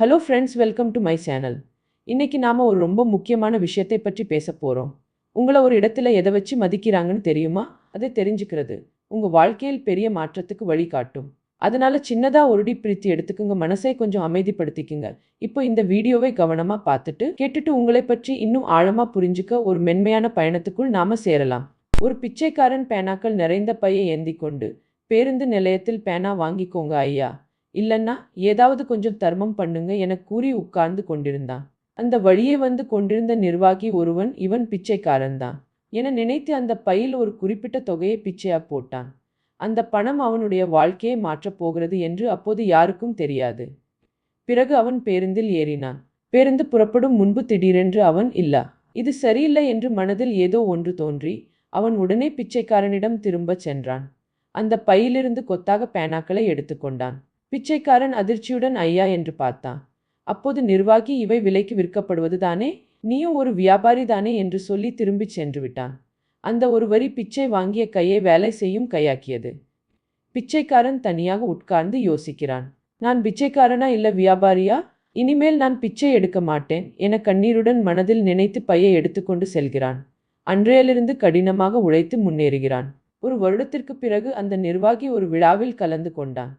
Hello friends welcome to my channel இன்றைக்கி நாம் ஒரு ரொம்ப முக்கியமான விஷயத்தை பற்றி பேச போகிறோம் உங்களை ஒரு இடத்துல எதை வச்சு மதிக்கிறாங்கன்னு தெரியுமா? அதை தெரிஞ்சுக்கிறது. உங்கள் வாழ்க்கையில் பெரிய மாற்றத்துக்கு வழிகாட்டும் அதனால் சின்னதாக ஒருடி பிரித்து எடுத்துக்குங்க. மனசை கொஞ்சம் அமைதிப்படுத்திக்குங்க. இப்போ இந்த வீடியோவை கவனமாக பார்த்துட்டு கேட்டுட்டு உங்களை பற்றி இன்னும் ஆழமாக புரிஞ்சுக்க ஒரு மென்மையான பயணத்துக்குள் நாம் சேரலாம். ஒரு பிச்சைக்காரன் பேனாக்கள் நிறைந்த பையை ஏந்தி கொண்டு பேருந்து நிலையத்தில் பேனா வாங்கிக்கோங்க ஐயா. இல்லைன்னா ஏதாவது கொஞ்சம் தர்மம் பண்ணுங்க என கூறி உட்கார்ந்து கொண்டிருந்தான். அந்த வழியே வந்து கொண்டிருந்த நிர்வாகி ஒருவன் இவன் பிச்சைக்காரன்தான் என நினைத்து அந்த பையில் ஒரு குறிப்பிட்ட தொகையை பிச்சையா போட்டான். அந்த பணம் அவனுடைய வாழ்க்கையை மாற்றப் போகிறது என்று அப்போது யாருக்கும் தெரியாது. பிறகு அவன் பேருந்தில் ஏறினான். பேருந்து புறப்படும் முன்பு திடீரென்று அவன் இல்ல இது சரியில்லை என்று மனதில் ஏதோ ஒன்று தோன்றி அவன் உடனே பிச்சைக்காரனிடம் திரும்பச் சென்றான். அந்த பையிலிருந்து கொத்தாக பேனாக்களை எடுத்துக்கொண்டான் பிச்சைக்காரன் அதிர்ச்சியுடன் ஐயா என்று பார்த்தான் அப்போது நிர்வாகி இவை விலைக்கு விற்கப்படுவது தானே? நீயும் ஒரு வியாபாரி தானே? என்று சொல்லி திரும்பிச் சென்று விட்டான். அந்த ஒரு வரி பிச்சை வாங்கிய கையை வேலை செய்யும் கையாக்கியது. பிச்சைக்காரன் தனியாக உட்கார்ந்து யோசிக்கிறான். நான் பிச்சைக்காரனா இல்லை வியாபாரியா? இனிமேல் நான் பிச்சை எடுக்க மாட்டேன் என கண்ணீருடன் மனதில் நினைத்து பையை எடுத்துக்கொண்டு செல்கிறான். அன்றையிலிருந்து கடினமாக உழைத்து முன்னேறுகிறான். ஒரு வருடத்திற்கு பிறகு அந்த நிர்வாகி ஒரு விழாவில் கலந்து கொண்டான்.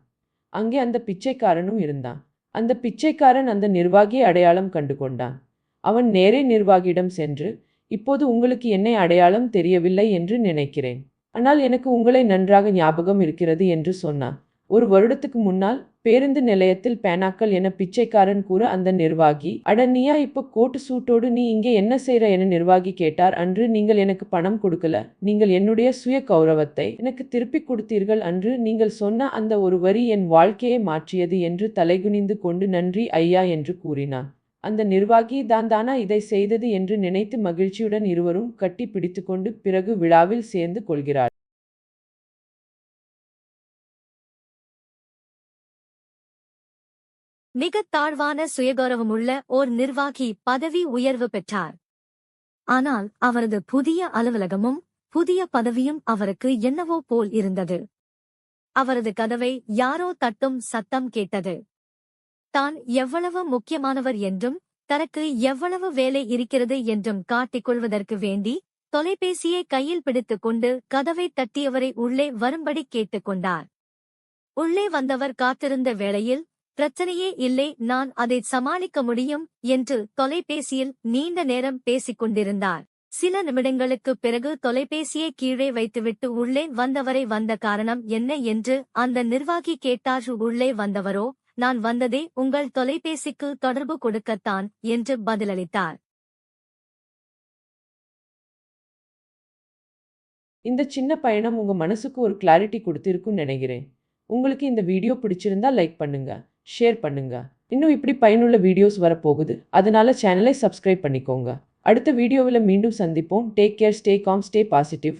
அங்கே அந்த பிச்சைக்காரனும் இருந்தான். அந்த பிச்சைக்காரன் அந்த நிர்வாகியை அடையாளம் கண்டு கொண்டான். அவன் நேரே நிர்வாகியிடம் சென்று இப்போது உங்களுக்கு என்னை அடையாளம் தெரியவில்லை என்று நினைக்கிறேன். ஆனால் எனக்கு உங்களை நன்றாக ஞாபகம் இருக்கிறது என்று சொன்னான். ஒரு வருடத்துக்கு முன்னால் பேருந்து நிலையத்தில் பேனாக்கள் என பிச்சைக்காரன் கூற அந்த நிர்வாகி அட நீயா இப்ப கோட்டு சூட்டோடு நீ இங்கே என்ன செய்ற? என நிர்வாகி கேட்டார். அன்று நீங்கள் எனக்கு பணம் கொடுக்கல. நீங்கள் என்னுடைய சுய கௌரவத்தை எனக்கு திருப்பி கொடுத்தீர்கள். அன்று நீங்கள் சொன்ன அந்த ஒரு வரி என் வாழ்க்கையை மாற்றியது என்று தலைகுனிந்து கொண்டு நன்றி ஐயா என்று கூறினான். அந்த நிர்வாகி தான் தானா இதை செய்தது? என்று நினைத்து மகிழ்ச்சியுடன் இருவரும் கட்டி பிடித்துக்கொண்டு பிறகு விழாவில் சேர்ந்து கொள்கிறார். மிகத் தாழ்வான சுயகௌரவமுள்ள ஓர் நிர்வாகி பதவி உயர்வு பெற்றார். ஆனால் அவரது புதிய அலுவலகமும் புதிய பதவியும் அவருக்கு என்னவோ போல் இருந்தது. அவரது கதவை யாரோ தட்டும் சத்தம் கேட்டது. தான் எவ்வளவு முக்கியமானவர் என்றும் தனக்கு எவ்வளவு வேலை இருக்கிறது என்றும் காட்டிக் கொள்வதற்கு வேண்டி தொலைபேசியை கையில் பிடித்துக் கொண்டு கதவை தட்டியவரை உள்ளே வரும்படி கேட்டுக்கொண்டார் உள்ளே வந்தவர் காத்திருந்த வேளையில் பிரச்சனையே இல்லை நான் அதை சமாளிக்க முடியும் என்று தொலைபேசியில் நீண்ட நேரம் பேசிக் கொண்டிருந்தார். சில நிமிடங்களுக்கு பிறகு தொலைபேசியை கீழே வைத்துவிட்டு உள்ளே வந்தவரை வந்த காரணம் என்ன என்று அந்த நிர்வாகி கேட்டார். உள்ளே வந்தவரோ நான் வந்ததே உங்கள் தொலைபேசிக்கு தொடர்பு கொடுக்கத்தான் என்று பதிலளித்தார். இந்த சின்ன பயணம் உங்க மனசுக்கு ஒரு கிளாரிட்டி கொடுத்திருக்கும் நினைக்கிறேன். உங்களுக்கு இந்த வீடியோ பிடிச்சிருந்தா லைக் பண்ணுங்க. ஷேர் பண்ணுங்க. இன்னும் இப்படி பயனுள்ள வீடியோஸ் வரப்போகுது. அதனால சேனலை சப்ஸ்கிரைப் பண்ணிக்கோங்க. அடுத்த வீடியோவில் மீண்டும் சந்திப்போம். Take care stay calm stay positive